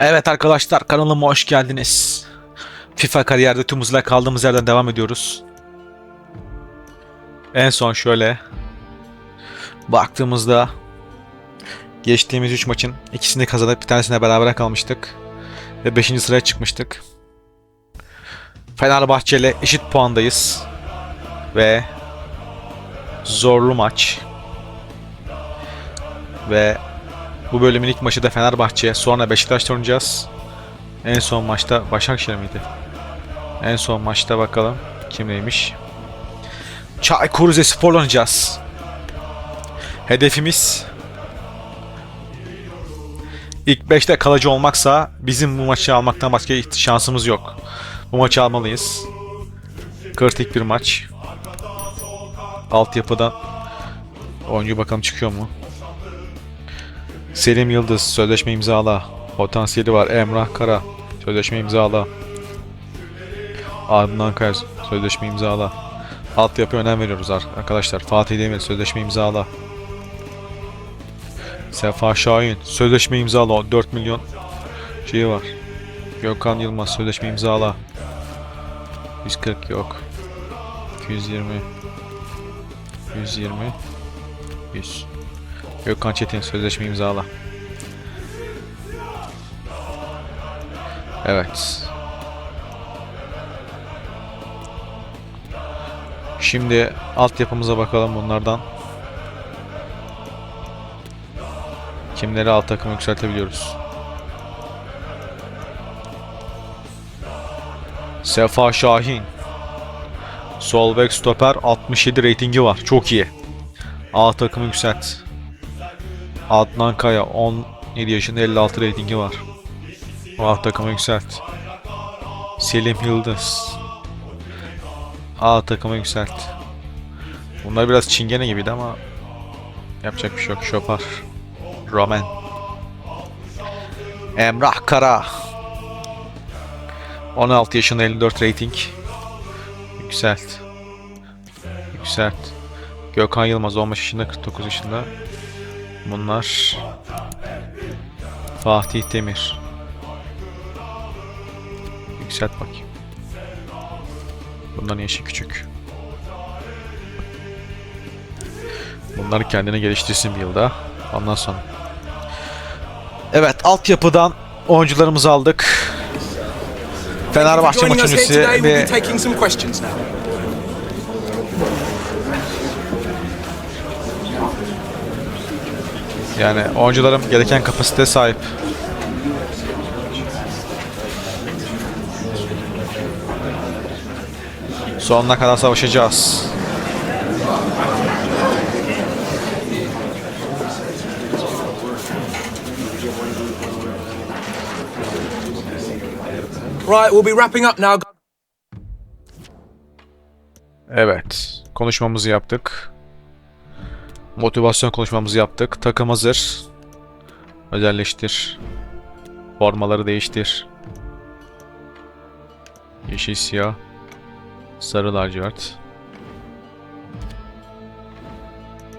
Evet arkadaşlar kanalıma hoş geldiniz. FIFA kariyerde tüm hızla kaldığımız yerden devam ediyoruz. En son şöyle baktığımızda geçtiğimiz 3 maçın ikisini kazanıp bir tanesine beraber kalmıştık. Ve 5. sıraya çıkmıştık. Fenerbahçe ile eşit puandayız. Ve zorlu maç. Ve bu bölümün ilk maçı da Fenerbahçe. Sonra Beşiktaş'ta oynayacağız. En son maçta Başakşehir miydi? En son maçta bakalım kimleymiş. Çaykur Rizespor'la oynayacağız. Hedefimiz ilk 5'te kalıcı olmaksa bizim bu maçı almaktan başka şansımız yok. Bu maçı almalıyız. Kritik bir maç. Altyapıdan oyuncu bakalım çıkıyor mu? Selim Yıldız sözleşme imzala. Potansiyeli var. Emrah Kara sözleşme imzala. Adnan Kaya sözleşme imzala. Altyapı önem veriyoruz ar- arkadaşlar. Fatih Demir sözleşme imzala. Sefa Şahin sözleşme imzala. 4 milyon şeyi var. Gökhan Yılmaz sözleşme imzala. 140 yok. 220 120 100 Gökhan Çetin sözleşme imzala. Evet. Şimdi altyapımıza bakalım bunlardan. Kimleri alt takım yükseltebiliyoruz? Sefa Şahin. Sol bek stoper 67 reytingi var. Çok iyi. A takımı yükselt. Adnan Kaya 17 yaşında 56 reytingi var. A takımı yükselt. Selim Yıldız. A takımı yükselt. Bunlar biraz çingene gibiydi ama yapacak bir şey yok. Şopar. Roman. Emrah Kara. 16 yaşında 54 rating. Yükselt. Yükselt. Gökhan Yılmaz 15 yaşında 49 yaşında. Bunlar Fatih Demir. Yükselt bakayım. Bunların yaşı küçük. Bunları kendine geliştirsin bir yılda. Ondan sonra. Evet, altyapıdan oyuncularımızı aldık. Fenerbahçe Joining maç us here öncesi today, we'll be ve yani oyuncularım gereken kapasite sahip. Sonuna kadar savaşacağız. Right, we'll be wrapping up now. Evet. Konuşmamızı yaptık. Motivasyon konuşmamızı yaptık. Takım hazır. Özelleştir. Formaları değiştir. Yeşil siyah. Sarı lacivert.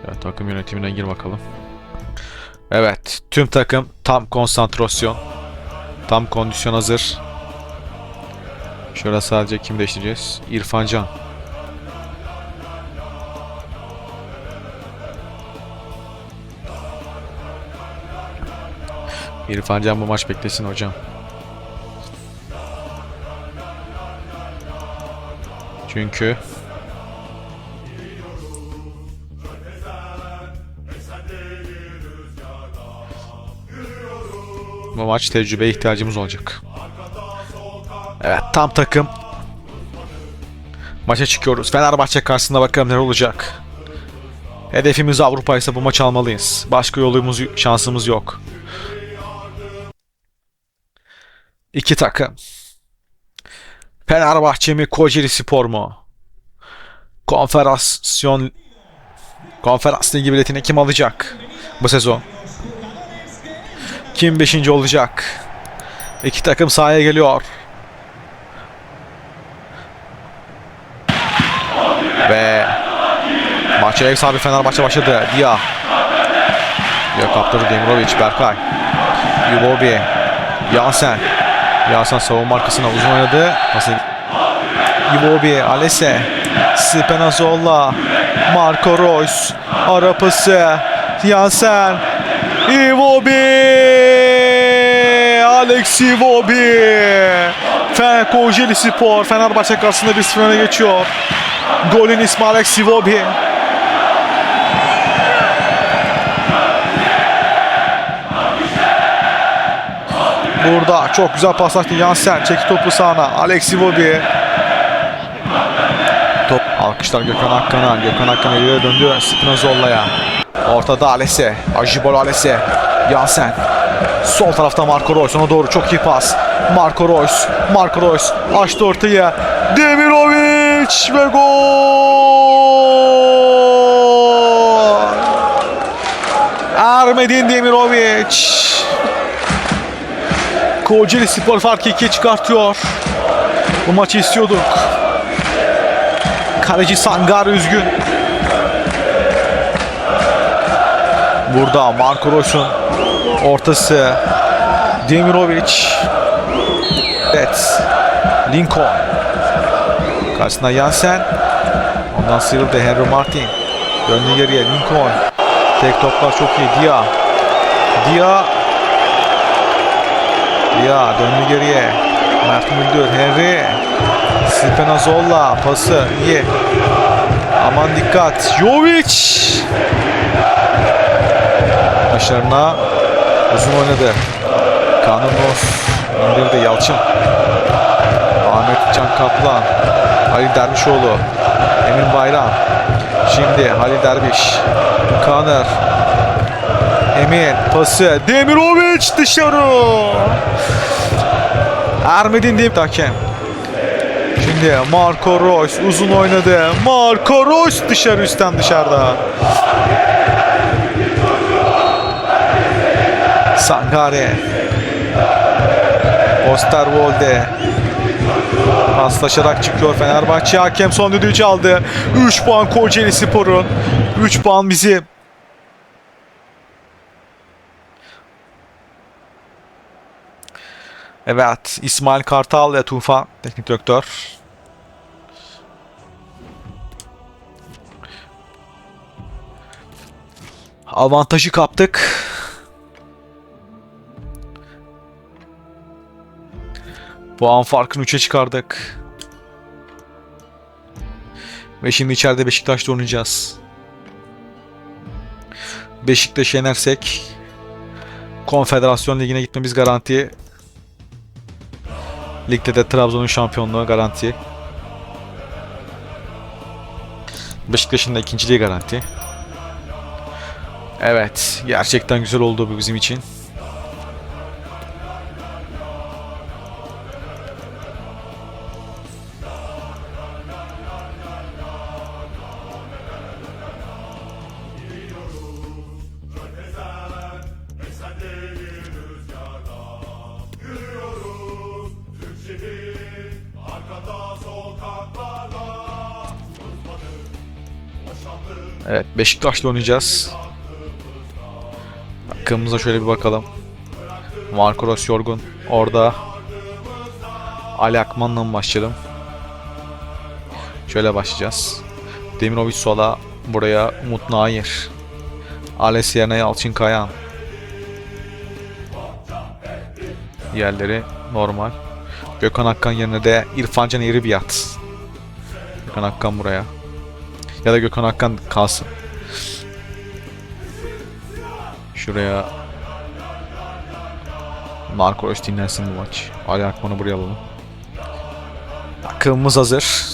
Ya, takım yönetimine gir bakalım. Evet. Tüm takım tam konsantrasyon. Tam kondisyon hazır. Şöyle sadece kim değiştireceğiz? İrfan Can. İrfan Can bu maç beklesin hocam. Çünkü bu maç tecrübeye ihtiyacımız olacak. Evet tam takım. Maça çıkıyoruz. Fenerbahçe karşısında bakalım neler olacak. Hedefimiz Avrupa ise bu maçı almalıyız. Başka yolumuz, şansımız yok. İki takım. Fenerbahçe mi Kocaeli Spor mu? Konferasyon Konferans Ligi biletini kim alacak bu sezon? Kim 5. olacak? İki takım sahaya geliyor. Ve maça ev sahibi Fenerbahçe başladı. Dia. Dia kaptırdı Demirovic, Berkay. Yubobi. Yasen. Yasen savunma arkasına uzun oynadı. Pası Iwobi, Alese, Spinazzola, Marco Reus, ara pası, Yasen, Iwobi, Alex Iwobi, Fener Spor, Fenerbahçe karşısında bir sıfır öne geçiyor. Golün ismi Alex Iwobi. Burada çok güzel pas attı Yansen. Çekti topu sağına. Alex Iwobi. Top alkışlar Gökhan Akkan'a. Gökhan Akkan ileri döndü Spinazzola'ya. Ortada Alese. Ajibol Alese. Yansen. Sol tarafta Marco Reus. Ona doğru çok iyi pas. Marco Reus. Marco Reus açtı ortaya. Demirovic ve gol. Ermedin Demirovic. Kocaeli Spor farkı ikiye çıkartıyor. Bu maçı istiyorduk. Kaleci Sangar üzgün. Burada Marco Reus'un ortası Demirovic. Evet. Lincoln. Karşısında Jansen. Ondan sıyrıldı Henry Martin. Döndü geriye Lincoln. Tek toplar çok iyi. Dia. Dia ya döndü geriye. Mert Müldür, Henry. Spinazzola pası iyi. Aman dikkat. Jovic. Başlarına uzun oynadı. Kanunov indirdi Yalçın. Ahmet Can Kaplan. Halil Dervişoğlu. Emin Bayram. Şimdi Halil Derviş. Kaner. Emin pası. Demirovic dışarı. Ermedin deyip hakem. Şimdi Marco Reus uzun oynadı. Marco Reus dışarı üstten dışarıda. Sangare. Osterwolde. Paslaşarak çıkıyor Fenerbahçe. Hakem son düdüğü çaldı. 3 puan Kocaeli Spor'un. 3 puan bizi Evet, İsmail Kartal ve Tufan teknik direktör. Avantajı kaptık. Puan farkını 3'e çıkardık. Ve şimdi içeride Beşiktaş'ta oynayacağız. Beşiktaş'ı yenersek Konfederasyon Ligi'ne gitmemiz garanti. Ligde de Trabzon'un şampiyonluğu garanti. Beşiktaş'ın da ikinciliği garanti. Evet, gerçekten güzel oldu bu bizim için. Evet, Beşiktaş'la oynayacağız. Takımımıza şöyle bir bakalım. Marco Reus yorgun. Orada Ali Akman'la mı başlayalım? Şöyle başlayacağız. Demirovic sola. Buraya Umut Nair. Ales yerine Yalçın Kayan. Diğerleri normal. Gökhan Akkan yerine de İrfan Can Eğribiyat. Gökhan Akkan buraya. Ya da Gökhan Akkan kalsın. Şuraya Marco Reus dinlensin bu maç. Ali Akman'ı buraya alalım. Takımımız hazır.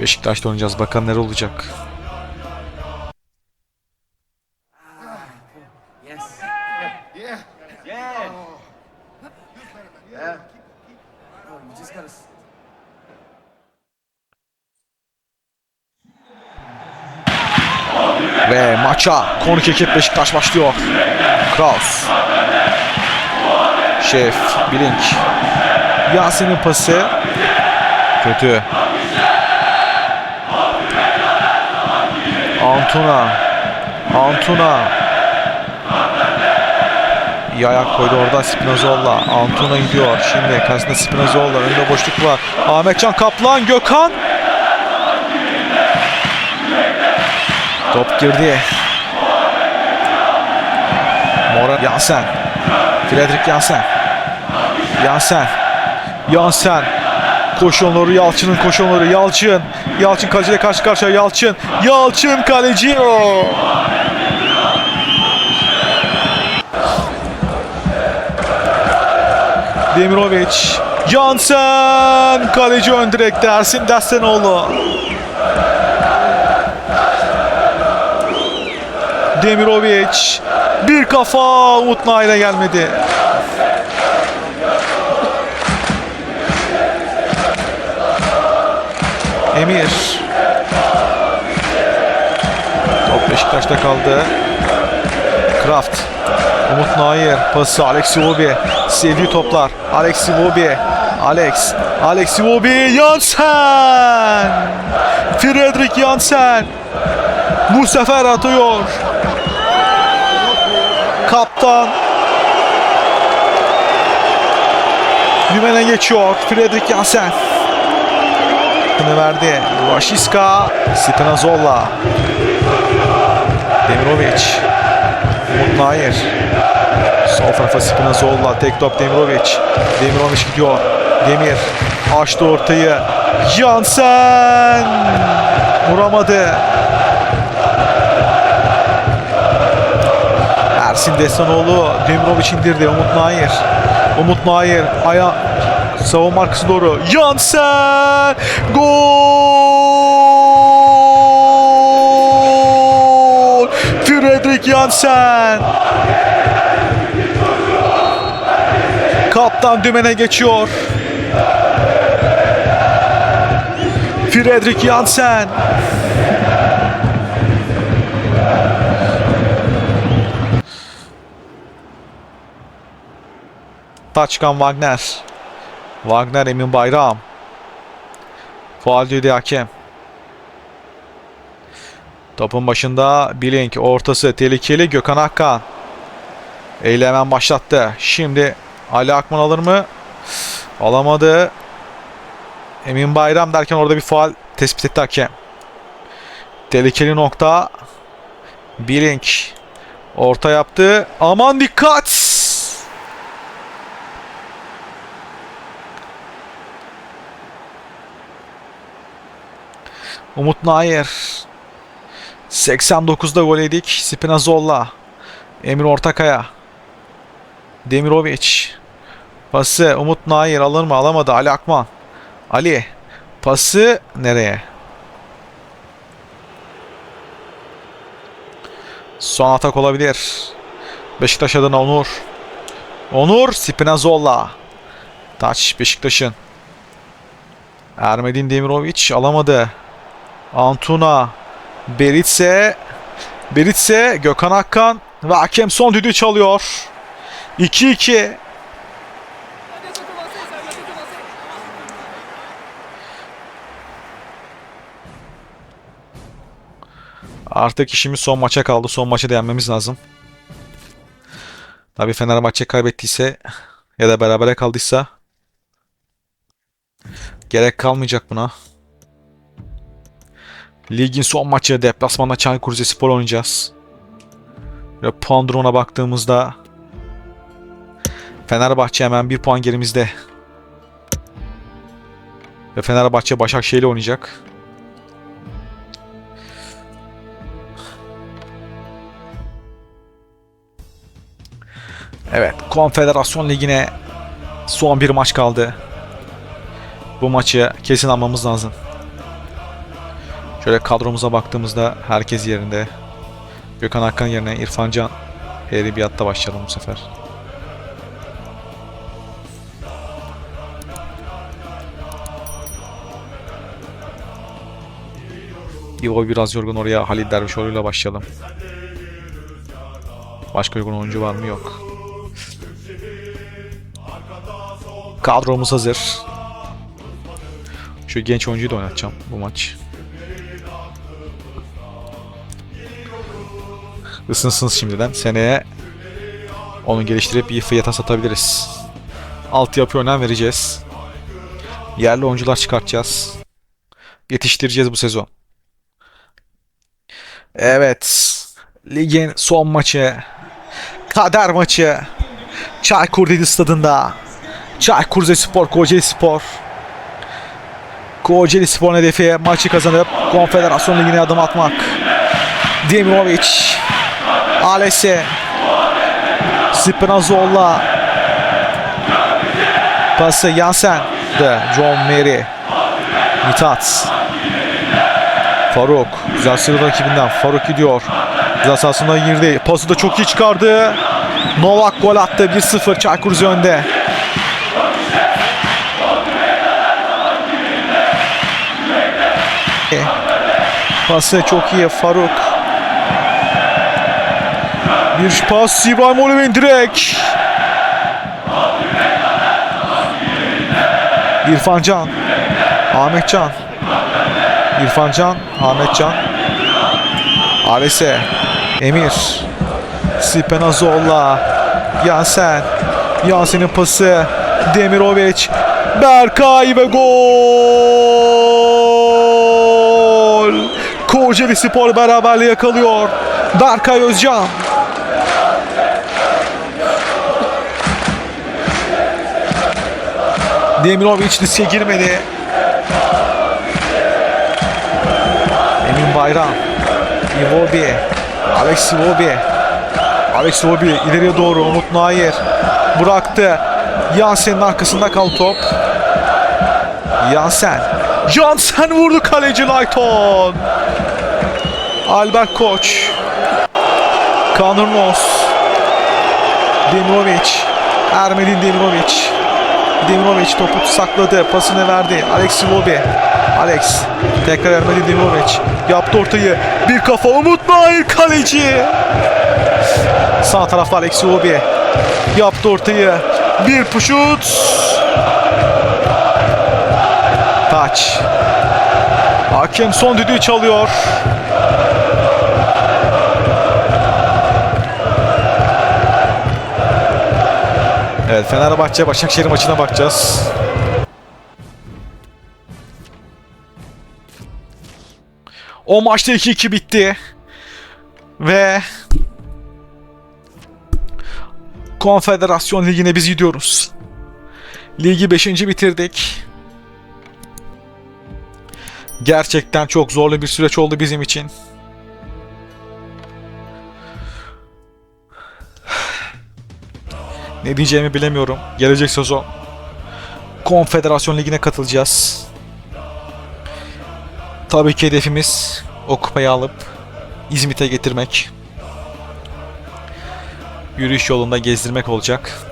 Beşiktaş'ta oynayacağız. Bakalım neler olacak. Ve maça konuk ekip Beşiktaş başlıyor. Kraus. Şef, Bilink. Yasin'in pası. Kötü. Antuna. Antuna. İyi ayak koydu orada Spinazzola. Antuna gidiyor. Şimdi karşısında Spinazzola. Önünde boşluk var. Ahmetcan Kaplan. Gökhan. Top girdi. Mora Yansen. Fredrik Yansen. Yansen. Yansen. Koşuyorlar Yalçın'ın koşuyorları Yalçın. Yalçın kaleciyle karşı karşıya Yalçın. Yalçın kaleci. Demirovic. Jansen. Kaleci ön direkte Ersin Destenoğlu. Demirovic. Bir kafa Umut Nail'e gelmedi. Emir. Top Beşiktaş'ta kaldı. Kraft. Umut Nair. Pası Alex Iwobi. Sevdiği toplar. Alex Iwobi. Alex. Alex Iwobi. Jansen. Fredrik Jansen. Bu sefer atıyor. Kaptan. Dümene geçiyor. Fredrik Jansen. Hakkını verdi. Rashiska. Spinazzola. Demirovic. Umut Nair. Sol tarafa Spinazzola. Tek top Demirovic. Demirovic gidiyor. Demir. Açtı ortayı. Jansen. Vuramadı. Ersin Destanoğlu. Demirovic indirdi. Umut Nair. Umut Nair. Aya savunma arkası doğru. Jansen. Gol. Fredrik Jansen. Kaptan dümene geçiyor. Fredrik Jansen. Taçkan Wagner. Wagner Emin Bayram. Faal dedi hakem. Topun başında Blink ortası tehlikeli Gökhan Akkan. Eyle başlattı. Şimdi Ali Akman alır mı? Alamadı. Emin Bayram derken orada bir faal tespit etti hakem. Tehlikeli nokta. Blink orta yaptı. Aman dikkat! Umut Nair. 89'da gol yedik. Spinazzola. Emir Ortakaya. Demirovic. Pası Umut Nair alır mı? Alamadı. Ali Akman. Ali. Pası nereye? Son atak olabilir. Beşiktaş adına Onur. Onur Spinazzola. Taç Beşiktaş'ın. Ermedin Demirovic alamadı. Antuna. Beritse. Beritse. Gökhan Akkan. Ve hakem son düdüğü çalıyor. 2-2. Artık işimiz son maça kaldı. Son maçı da yenmemiz lazım. Tabii Fenerbahçe kaybettiyse ya da berabere kaldıysa gerek kalmayacak buna. Ligin son maçı deplasmanda Çaykur Rizespor oynayacağız. Ve puan durumuna baktığımızda Fenerbahçe hemen bir puan gerimizde. Ve Fenerbahçe Başakşehir'le oynayacak. Evet, Konfederasyon Ligi'ne son bir maç kaldı. Bu maçı kesin almamız lazım. Şöyle kadromuza baktığımızda herkes yerinde. Gökhan Akkan yerine İrfan Can Eribiyatta başlayalım bu sefer. İvo biraz yorgun oraya Halil Dervişoğlu ile başlayalım. Başka uygun oyuncu var mı? Yok. Kadromuz hazır. Şu genç oyuncuyu da oynatacağım bu maç. Isınsın şimdiden. Seneye onu geliştirip iyi fiyata satabiliriz. Altyapı önem vereceğiz. Yerli oyuncular çıkartacağız. Yetiştireceğiz bu sezon. Evet. Ligin son maçı. Kader maçı. Çaykur Rizespor stadında. Çaykur Rizespor, Kocaeli Spor. Kocaeli Spor'un hedefi maçı kazanıp Konfederasyon Ligi'ne adım atmak. Demirovic. Alese. Spinazzola. Pası Yansen. De John Mary. Mithat. Faruk. Güzel sıra rakibinden. Faruk gidiyor. Güzel sahasına girdi. Pası da çok iyi çıkardı. Novak gol attı. 1-0 Çaykur Rize önde. Pası çok iyi Faruk. Bir pas İbrahim Olive'nin direkt. İrfan Can. Ahmet Can. İrfan Can. Ahmet Can. Alese. Emir. Sipenazola. Yansen. Yansen'in pası. Demirovic. Berkay ve gol. Kocaeli Spor beraberliği yakalıyor. Berkay Özcan. Demirovic riske girmedi. Emin Bayram. Iwobi. Alex Iwobi. Alex Iwobi ileriye doğru Umut Nair. Bıraktı. Yansen'in arkasında kal top. Yansen. Yansen vurdu kaleci Lighton. Albert Koç. Moss. Demirovic. Ermedin Demirovic. Demirovic topu sakladı. Pasını verdi. Alex Iwobi. Alex. Tekrar Ermedin Demirovic. Yaptı ortayı. Bir kafa Umut Nair kaleci. Sağ tarafta Alex Iwobi. Yaptı ortayı. Bir puşut. Taç. Hakem son düdüğü çalıyor. Evet Fenerbahçe Başakşehir maçına bakacağız. O maçta 2-2 bitti. Ve Konfederasyon Ligi'ne biz gidiyoruz. Ligi 5. bitirdik. Gerçekten çok zorlu bir süreç oldu bizim için. Ne diyeceğimi bilemiyorum. Gelecek sezon Konfederasyon Ligi'ne katılacağız. Tabii ki hedefimiz o kupayı alıp İzmit'e getirmek. Yürüyüş yolunda gezdirmek olacak.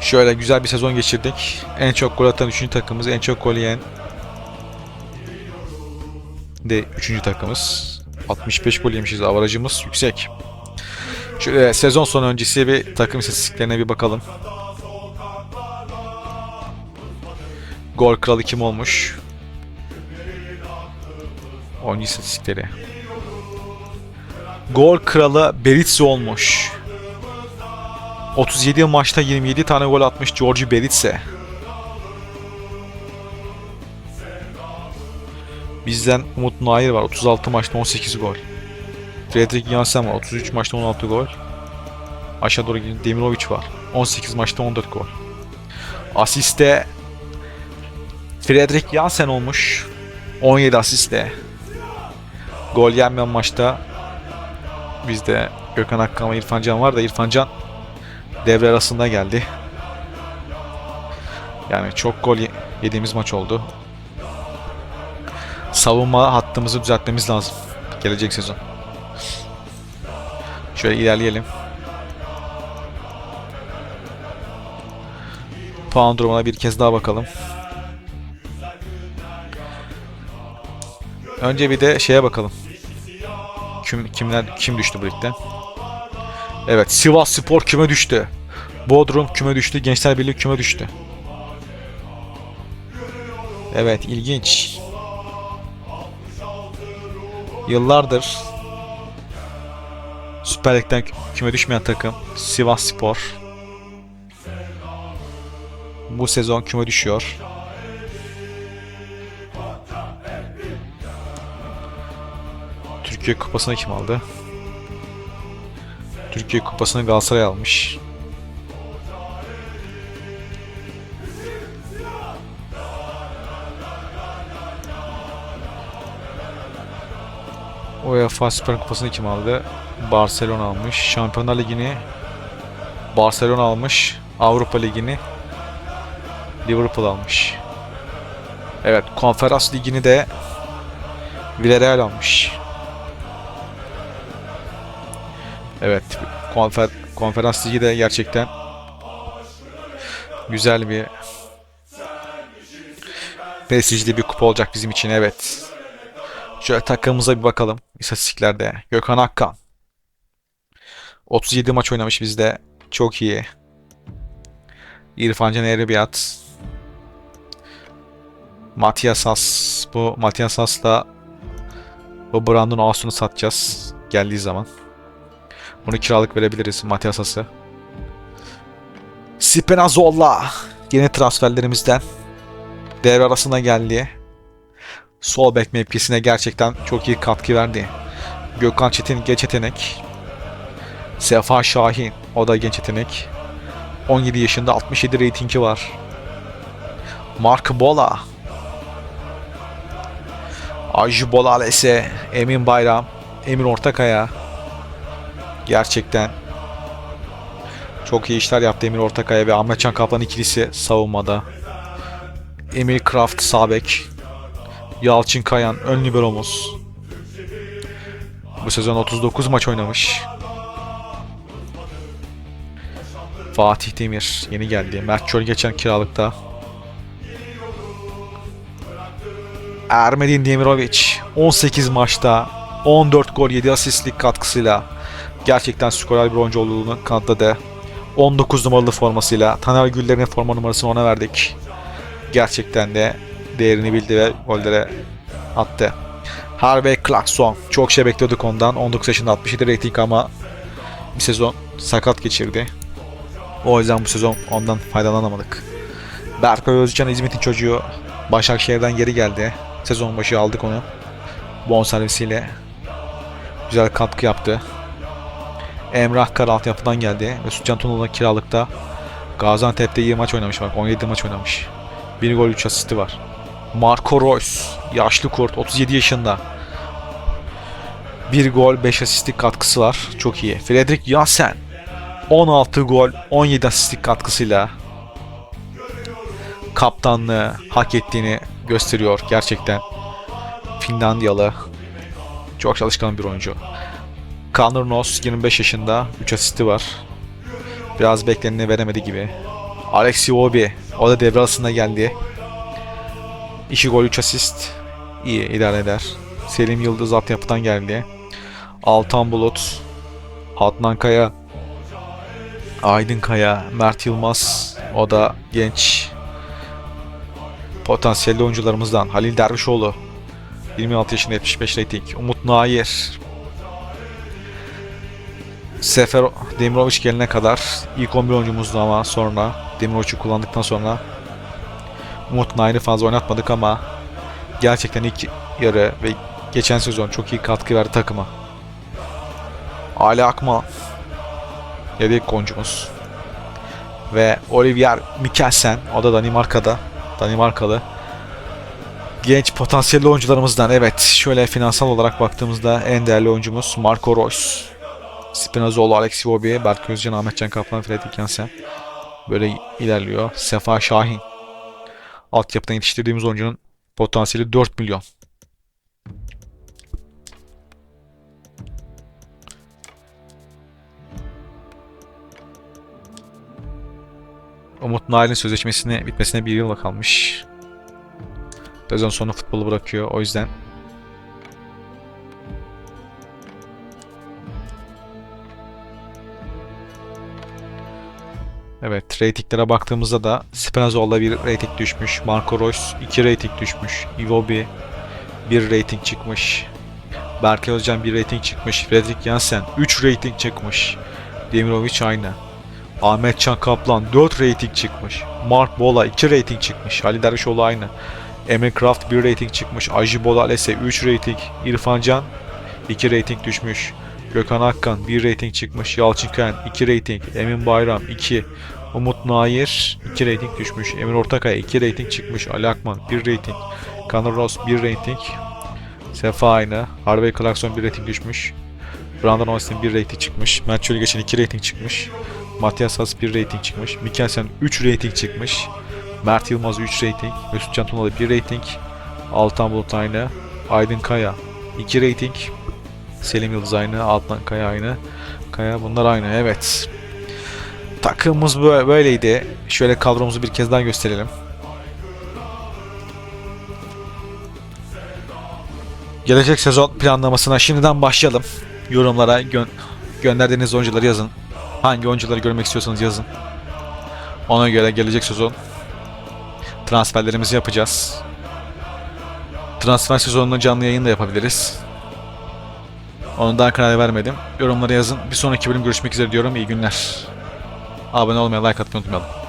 Şöyle güzel bir sezon geçirdik. En çok gol atan 3. takımımız, en çok gol yiyen de 3. takımız. 65 gol yemişiz. Avarajımız yüksek. Şöyle sezon sonu öncesi bir takım istatistiklerine bir bakalım. Gol kralı kim olmuş? Oyuncu istatistikleri. Gol kralı Beritse olmuş. 37 maçta 27 tane gol atmış Georgi Beritse. Bizden Umut Nair var 36 maçta 18 gol. Fredrik Jansen var 33 maçta 16 gol. Aşağı doğru gidin Demirovic var 18 maçta 14 gol. Asiste Fredrik Jansen olmuş 17 asiste. Gol yenmeyen maçta bizde Gökhan Akkan ve İrfan Can var da İrfan Can devre arasında geldi. Yani çok gol ye- yediğimiz maç oldu. Savunma hattımızı düzeltmemiz lazım gelecek sezon. Şöyle ilerleyelim. Puan durumuna bir kez daha bakalım. Önce bir de şeye bakalım. Kim, kimler kim düştü bu ligden? Evet, Sivas Spor küme düştü. Bodrum küme düştü. Gençler Birliği küme düştü. Evet, ilginç. Yıllardır Süper Lig'den kü- küme düşmeyen takım Sivas Spor. Bu sezon küme düşüyor. Türkiye Kupası'nı kim aldı? Türkiye Kupası'nı Galatasaray almış. UEFA Süper Kupası'nı kim aldı? Barcelona almış. Şampiyonlar Ligi'ni Barcelona almış. Avrupa Ligi'ni Liverpool almış. Evet, Konferans Ligi'ni de Villarreal almış. Evet, konfer Konferans Ligi de gerçekten güzel bir prestijli bir kupa olacak bizim için. Evet. Şöyle takımımıza bir bakalım istatistiklerde. Gökhan Akkan. 37 maç oynamış bizde. Çok iyi. İrfan Can Erbiyat. Matias As. Bu Matias As'la bu Brandon Austin'u satacağız. Geldiği zaman. Bunu kiralık verebiliriz Matias As'ı. Spinazzola. Yeni transferlerimizden. Devre arasında geldi. Sol bek mevkisine gerçekten çok iyi katkı verdi. Gökhan Çetin genç yetenek. Sefa Şahin o da genç yetenek. 17 yaşında 67 reytingi var. Mark Bola. Ajı Bolalese, Emin Bayram, Emin Ortakaya. Gerçekten çok iyi işler yaptı Emir Ortakaya ve Ahmet Can Kaplan ikilisi savunmada. Emil Kraft Sabek, Yalçın Kayan ön liberomuz. Bu sezon 39 maç oynamış. Fatih Demir yeni geldi. Mert Çöl geçen kiralıkta. Ermedin Demirovic 18 maçta 14 gol 7 asistlik katkısıyla gerçekten skorer bir oyuncu olduğunu kanıtladı. 19 numaralı formasıyla Taner Güller'in forma numarasını ona verdik. Gerçekten de değerini bildi ve gollere attı. Harvey Clarkson. Çok şey bekliyorduk ondan. 19 yaşında 67 rating ama bir sezon sakat geçirdi. O yüzden bu sezon ondan faydalanamadık. Berkay Özcan İzmit'in çocuğu Başakşehir'den geri geldi. Sezon başı aldık onu. Bonservisiyle güzel katkı yaptı. Emrah Kar altyapıdan geldi. Mesutcan Tunalı kiralıkta. Gaziantep'te iyi maç oynamış bak. 17 maç oynamış. 1 gol 3 asisti var. Marco Reus. Yaşlı kurt. 37 yaşında. 1 gol 5 asistlik katkısı var. Çok iyi. Fredrik Jansen. 16 gol 17 asistlik katkısıyla kaptanlığı hak ettiğini gösteriyor gerçekten. Finlandiyalı. Çok çalışkan bir oyuncu. Conor Nos 25 yaşında 3 asisti var. Biraz bekleneni veremedi gibi. Alexi Obi o da devre arasında geldi. 2 gol 3 asist. İyi idare eder. Selim Yıldız altyapıdan geldi. Altan Bulut, Adnan Kaya, Aydın Kaya, Mert Yılmaz o da genç potansiyelli oyuncularımızdan. Halil Dervişoğlu 26 yaşında 75 rating. Umut Nair Sefer Demirovic gelene kadar ilk 11 oyuncumuzdu ama sonra Demirovic'i kullandıktan sonra Umut Nair'i fazla oynatmadık ama gerçekten ilk yarı ve geçen sezon çok iyi katkı verdi takıma. Ali Akma yedek oyuncumuz. Ve Olivier Mikkelsen o da Danimarka'da. Danimarkalı. Genç potansiyelli oyuncularımızdan evet şöyle finansal olarak baktığımızda en değerli oyuncumuz Marco Reus. Spinazzola, Alexi Vobi, Berk Özcan, Ahmetcan Kaplan, Fredrik Jansen. Böyle ilerliyor. Sefa Şahin. Altyapıdan yetiştirdiğimiz oyuncunun potansiyeli 4 milyon. Umut Nail'in sözleşmesine bitmesine bir yıla kalmış. Sezon sonu futbolu bırakıyor. O yüzden Evet, ratinglere baktığımızda da Spinazzola bir rating düşmüş. Marco Reus 2 rating düşmüş. Iwobi 1 rating çıkmış. Berke Özcan 1 rating çıkmış. Fredrik Jensen 3 rating çıkmış. Demirovic aynı. Ahmet Can Kaplan 4 rating çıkmış. Mark Bola 2 rating çıkmış. Ali Dervişoğlu aynı. Emre Kraft 1 rating çıkmış. Aji Bola Alese 3 rating. İrfan Can 2 rating düşmüş. Gökhan Akkan 1 rating çıkmış. Yalçın Kayan 2 rating. Emin Bayram 2. Umut Nair 2 rating düşmüş. Emir Ortakaya 2 rating çıkmış. Ali Akman 1 rating. Conor Ross 1 rating. Sefa aynı. Harvey Clarkson 1 rating düşmüş. Brandon Austin 1 rating çıkmış. Matt Çölü geçen 2 rating çıkmış. Matias Has 1 rating çıkmış. Mikkelsen 3 rating çıkmış. Mert Yılmaz 3 rating. Mesut Can Tunalı 1 rating. Altan Bulut aynı. Aydın Kaya 2 rating. Selim Yıldız aynı. Altan Kaya aynı. Kaya bunlar aynı. Evet. Takımımız bö- böyleydi. Şöyle kadromuzu bir kez daha gösterelim. Gelecek sezon planlamasına şimdiden başlayalım. Yorumlara gö- gönderdiğiniz oyuncuları yazın. Hangi oyuncuları görmek istiyorsanız yazın. Ona göre gelecek sezon transferlerimizi yapacağız. Transfer sezonunu canlı yayın da yapabiliriz. Onu daha karar vermedim. Yorumlara yazın. Bir sonraki bölüm görüşmek üzere diyorum. İyi günler. Abone olmayı, like atmayı unutmayalım.